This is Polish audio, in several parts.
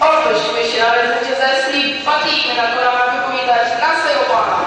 Otóż, myślał recenzenci, zaś patrzyliśmy na kolana wypowiadać naszego Pana.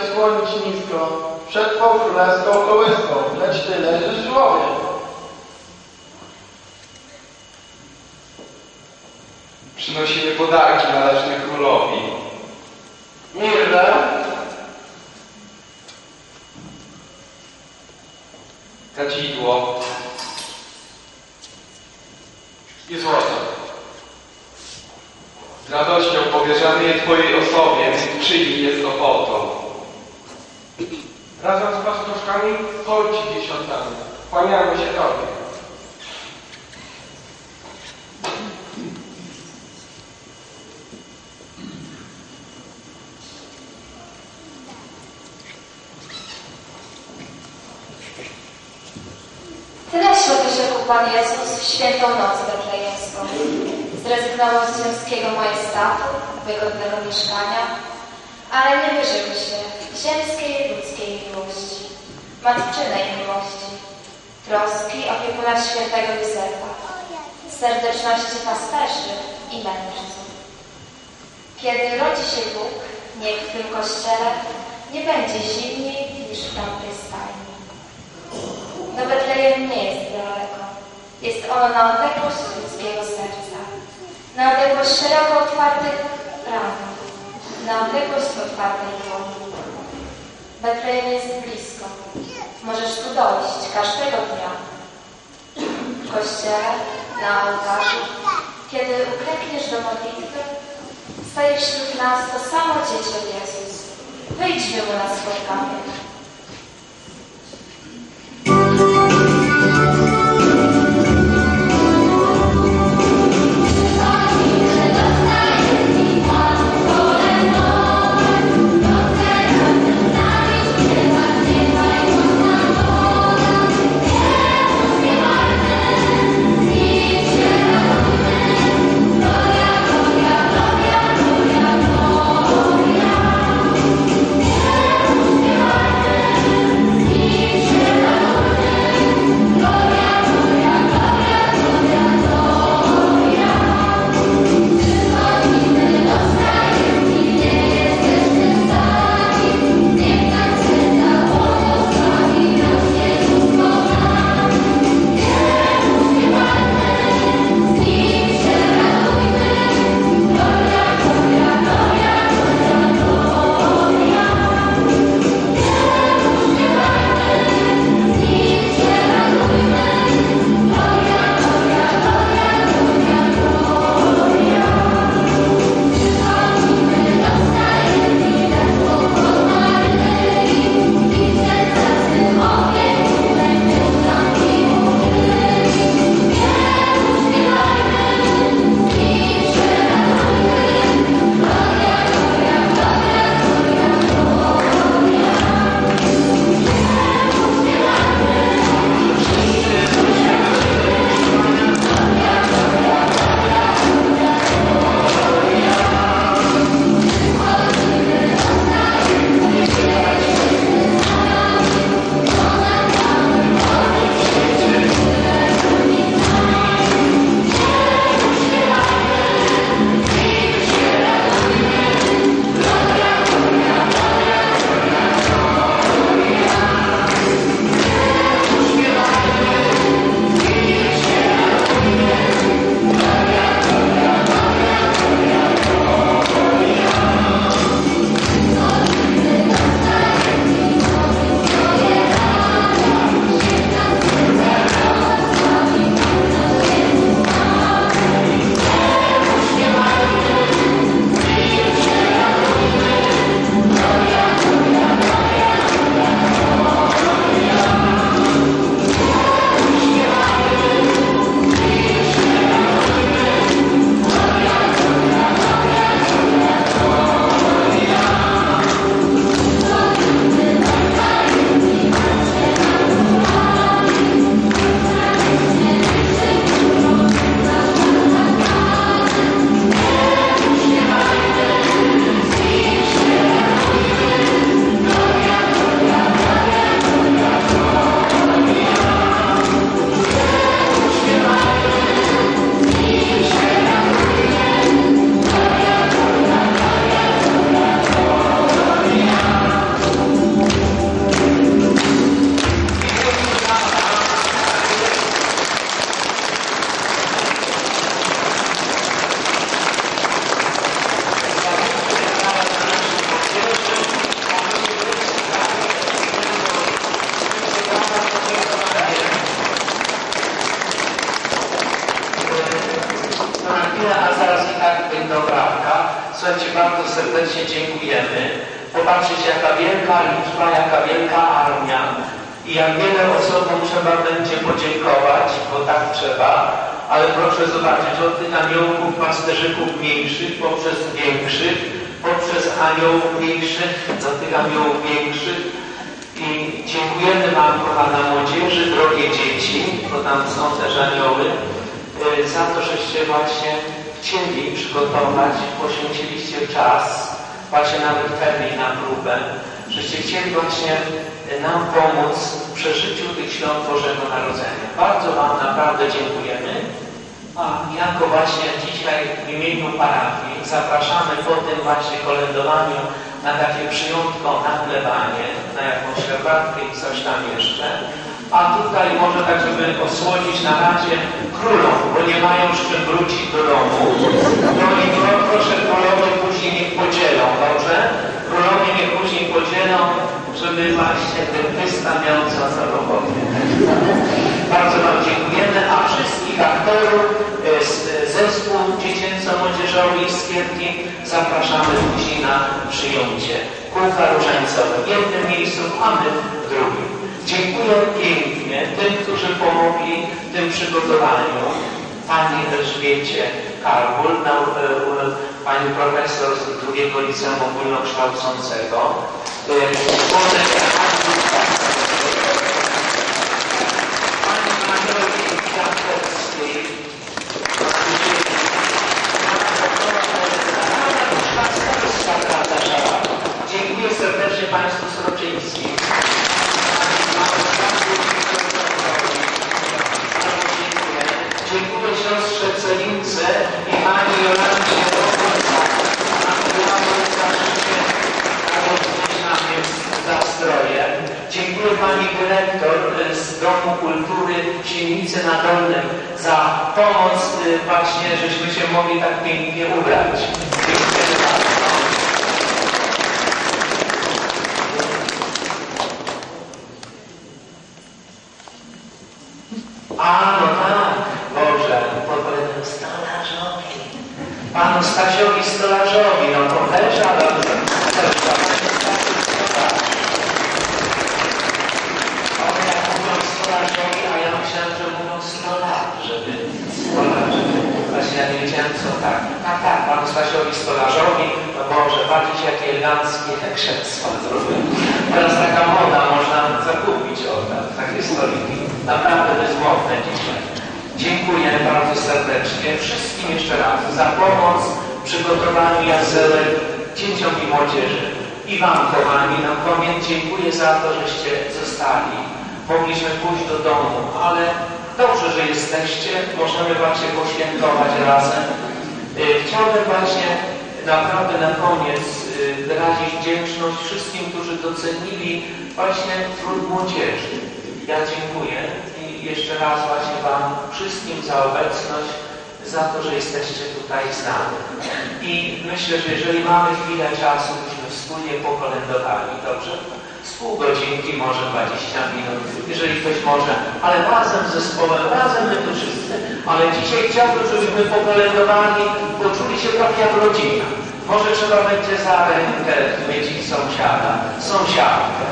Się skłonić nisko przed Twą królewską kołyską, lecz Ty leżysz w łowie. Przynosimy podarki należne królowi. Mirrę, Kadzidło i złoto. z radością powierzamy je Twojej osobie, więc przyjmij je z ochotą. Razem z pastuszkami chodź dziesiątami. Kłaniamy się Tobie. Tyleż wyrzekł Pan Jezus w świętą noc betlejemską. Zrezygnował z ziemskiego majestatu, wygodnego mieszkania, ale nie wyrzekł się ziemskiej ludzkiej miłości, matczynej miłości, troski opiekuna świętego Józefa, serdeczności pasterzy i mędrców. Kiedy rodzi się Bóg, niech w tym kościele nie będzie zimniej niż w tamtej stajni. No Betlejem nie jest daleko. Jest ono na odległość ludzkiego serca. Na odległość szeroko otwartych ram. Na odległość otwartej dłoni. Betlejem jest blisko. Możesz tu dojść każdego dnia. W kościele, na ołtarzu, kiedy uklękniesz do modlitwy, staje wśród nas to samo dziecię Jezus. Wyjdźmy mu na spotkanie. Jak wiele osobom trzeba będzie podziękować, bo tak trzeba, ale proszę zobaczyć, od aniołków, pasterzyków mniejszych, poprzez większych, poprzez aniołów mniejszych, do tych aniołów większych, i dziękujemy Wam, kochana młodzieży, drogie dzieci, bo tam są też anioły, y, za to, żeście właśnie chcieli przygotować, poświęciliście czas, właśnie nawet termin na próbę, żeście chcieli właśnie nam pomóc w przeżyciu tych świąt Bożego Narodzenia. Bardzo Wam naprawdę dziękujemy. A jako właśnie dzisiaj w imieniu parafii zapraszamy po tym właśnie kolędowaniu na takie przyjątko na chlebanie, na jakąś herbatkę i coś tam jeszcze. A tutaj może tak, żeby osłodzić na razie królom, bo nie mają z czym wrócić do domu. No i pro, proszę królowie później niech podzielą, dobrze? Królowie niech później podzielą, żeby właśnie dentysta miał co za roboty. Bardzo Wam dziękujemy, a wszystkich aktorów, e, z- zespół dziecięco-młodzieżowy i skierki zapraszamy później na przyjęcie kółka różańcowe w jednym miejscu, a my w drugim. Dziękuję pięknie tym, którzy pomogli w tym przygotowaniu. Pani Elżbiecie e, e, pani profesor z drugiego liceum ogólnokształcącego. eh, Pani Dyrektor y, z Domu Kultury Sienicy na Dolnym za pomoc y, właśnie, żeśmy się mogli tak pięknie ubrać. Dziękuję bardzo. A, no tak, Boże, podpowiadam stolarzowi. Panu Stasiowi stolarzowi, no to też, ale też dla Pani Stasiu stolarz. One jak mówią stolarzowi, a ja myślałem, że mówią stolar, żeby stolar, żeby właśnie ja nie wiedziałem co tak. Tak, tak, panu Stasiowi stolarzowi, no Boże, patrzcie jakie eleganckie krzesła zrobił. Teraz taka moda, można zakupić o tak, takie stoliki. Naprawdę to jest modne dzisiaj. Dziękuję bardzo serdecznie wszystkim jeszcze raz za pomoc w przygotowaniu jasełek dzieciom i młodzieży. I Wam, kochani, na koniec dziękuję za to, żeście zostali. Mogliśmy pójść do domu, ale dobrze, że jesteście. Możemy właśnie poświętować razem. Y, Chciałbym właśnie naprawdę na koniec y, wyrazić wdzięczność wszystkim, którzy docenili właśnie trud młodzieży. Ja dziękuję i jeszcze raz właśnie Wam wszystkim za obecność, za to, że jesteście tutaj z nami. I myślę, że jeżeli mamy chwilę czasu, byśmy wspólnie pokolędowali, dobrze? Z pół godzinki, może 20 minut, jeżeli ktoś może, ale razem z zespołem, razem my tu wszyscy. Ale dzisiaj chciałbym, żebyśmy pokolędowali, poczuli się tak jak rodzina. Może trzeba będzie za rękę mieć sąsiada, sąsiadkę.